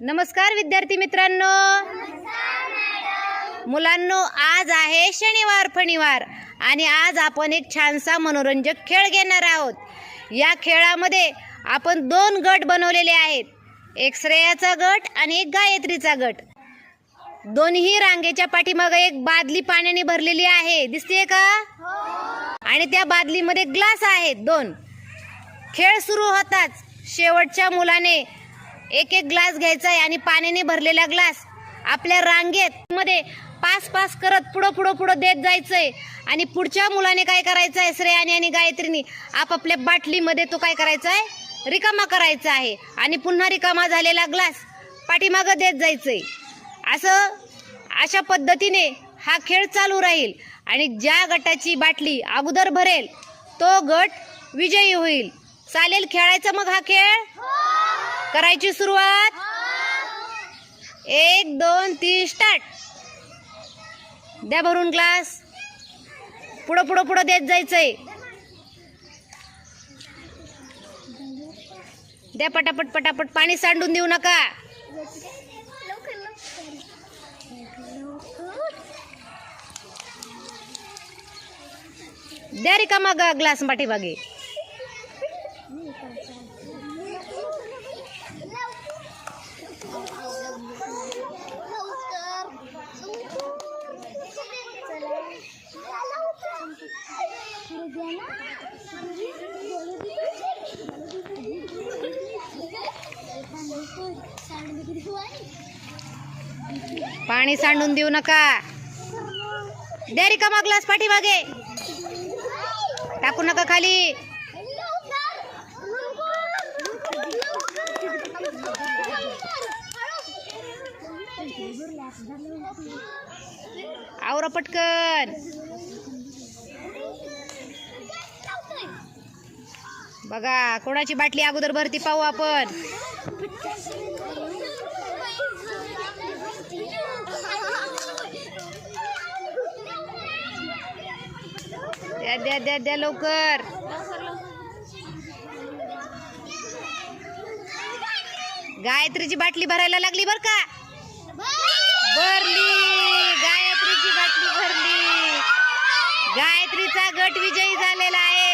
नमस्कार विद्यार्थी मित्रांनो. मुलांनो आज आहे शनिवार फणिवार. आणि आज आपण एक छानसा मनोरंजक खेळ घेणार आहोत. या खेळामध्ये आपण दोन गट बनवलेले आहेत. एक श्रेयाचा गट आणि एक गायत्रीचा गट. दोन्ही रांगेच्या पाठीमागे एक बादली पाण्याने भरलेली आहे. दिसतेय का? आणि त्या बादलीमध्ये ग्लास आहेत दोन. खेळ सुरू होताच शेवटच्या मुलाने एक एक ग्लास घ्यायचा आहे आणि पाण्याने भरलेला ग्लास आपल्या रांगेत मध्ये पास पास करत पुढं पुढं पुढं देत जायचंय. आणि पुढच्या मुलाने काय करायचं आहे? श्रेयाने आणि गायत्रीने आपापल्या बाटलीमध्ये तो काय करायचा आहे? रिकामा करायचा आहे. आणि पुन्हा रिकामा झालेला ग्लास पाठीमागं देत जायचंय. असं अशा पद्धतीने हा खेळ चालू राहील. आणि ज्या गटाची बाटली अगोदर भरेल तो गट विजयी होईल. चालेल खेळायचा मग हा खेळ? करायची सुरुवात? एक दोन तीन स्टार्ट द्या भरून ग्लास पुढं पुढं पुढं देत जायचंय. द्या पटापट पटापट. पाणी सांडून देऊ नका. द्या रिकामा मग ग्लास पाठीमागे. पाणी सांडून देऊ नका. द्या रिकामा ग्लास पाठीमागे. टाकू नका खाली. आवरा पटकन. बघा कोणाची बाटली अगोदर भरती पाहू आपण. द्या द्या द्या द्या लवकर. गायत्रीची बाटली भरायला लागली बर का? भरली. गायत्रीची बाटली भरली. गायत्रीचा गट विजयी झालेला आहे.